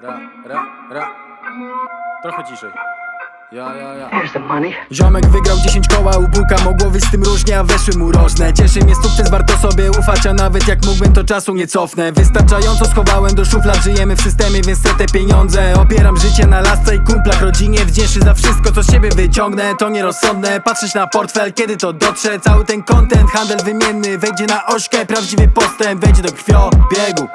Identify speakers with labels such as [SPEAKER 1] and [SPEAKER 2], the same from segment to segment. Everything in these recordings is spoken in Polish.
[SPEAKER 1] Ra, ra, ra. Trochę ciszej. Ja, ja, ja.
[SPEAKER 2] There's the money.
[SPEAKER 3] Ziomek wygrał 10 koła u buka Mogło wyjść z tym różnie, a weszły mu rożne. Cieszy mnie sukces, warto sobie ufać A nawet jak mógłbym, to czasu nie cofnę. Wystarczająco schowałem do szuflad Żyjemy w systemie, więc chcę te pieniądze. Opieram życie na lasce i kumplach Rodzinie wdzięczny za wszystko, co z siebie wyciągnę. To nierozsądne, patrzeć na portfel Kiedy to dotrze, cały ten content Handel wymienny, wejdzie na ośkę Prawdziwy postęp, wejdzie do krwiobiegu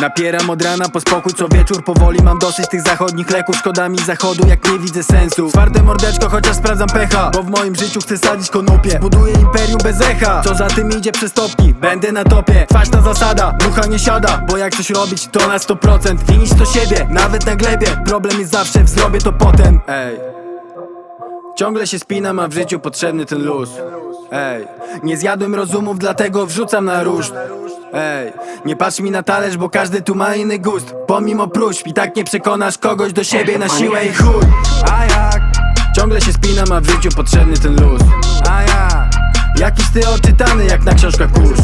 [SPEAKER 3] Napieram od rana po spokój co wieczór. Powoli mam dosyć tych zachodnich leków. Szkoda mi zachodu jak nie widzę sensu. Twarde mordeczko chociaż sprawdzam pecha. Bo w moim życiu chcę sadzić konopie. Buduję imperium bez echa. Co za tym idzie przez topki Będę na topie. Kwaśna zasada Mucha nie siada. Bo jak coś robić to na 100% Winić to siebie Nawet na glebie. Problem jest zawsze w zrobię to potem. Ej. Ciągle się spinam, a w życiu potrzebny ten luz. Ej, nie zjadłem rozumów, dlatego wrzucam na róż Ej, nie patrz mi na talerz, bo każdy tu ma inny gust Pomimo próśb i tak nie przekonasz kogoś do siebie na siłę i chuj A jak? Ciągle się spinam, a w życiu potrzebny ten luz A jak? Jakiś ty oczytany jak na książkach kurz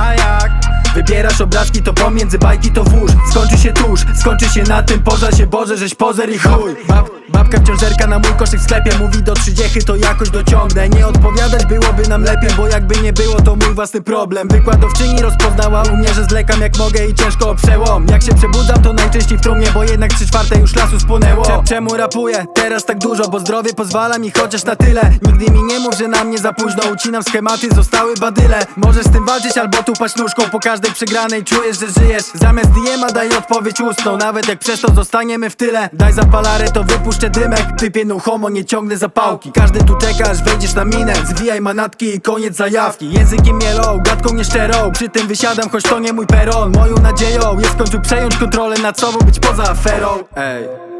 [SPEAKER 3] A jak? Wybierasz obrazki, to pomiędzy bajki to włóż Skończy się tuż, skończy się na tym Pożar się Boże, żeś pozer i chuj. Bab, Babka wciążerka na mój koszyk w sklepie Mówi do trzydziechy, to jakoś dociągnę. Nie odpowiadać byłoby nam lepiej Bo jakby nie było, to mój własny problem. Wykładowczyni rozpoznała u mnie, że zlekam jak mogę I ciężko o przełom Jak się przebudzam, to najczęściej w trumnie Bo jednak trzy czwarte już lasu spłonęło Cze- Czemu rapuję? Teraz tak dużo? Bo zdrowie pozwala mi chociaż na tyle. Nigdy mi nie mów, że na mnie za późno Ucinam schematy, zostały badyle. Możesz z tym walczyć albo tupać nóżką Po każdej przegranej czujesz, że żyjesz. Zamiast diema daj odpowiedź ustną. Nawet jak przez to zostaniemy w tyle. Daj zapalarę, to wypuszczę dymek. Typie no homo, nie ciągnę zapałki. Każdy tu czeka, aż wejdziesz na minę. Zwijaj manatki i koniec zajawki. Językiem mielą, gadką nieszczerą. Przy tym wysiadam, choć to nie mój peron. Moją nadzieją jest w końcu przejąć kontrolę nad sobą Być poza aferą. Ej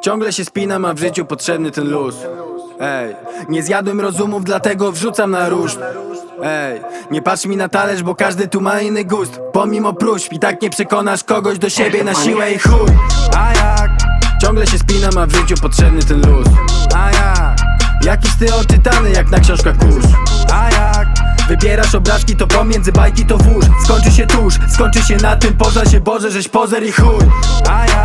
[SPEAKER 3] Ciągle się spinam, a w życiu potrzebny ten luz Ej, nie zjadłem rozumów, dlatego wrzucam na róż Ej, nie patrz mi na talerz, bo każdy tu ma inny gust Pomimo próśb i tak nie przekonasz kogoś do siebie na siłę i chuj A jak? Ciągle się spinam, a w życiu potrzebny ten luz A jak? Jakiś ty oczytany jak na książkach kurz A jak? Wybierasz obrazki, to pomiędzy bajki to włóż Skończy się tuż, skończy się na tym Pożar się Boże, żeś pozer i chuj A jak?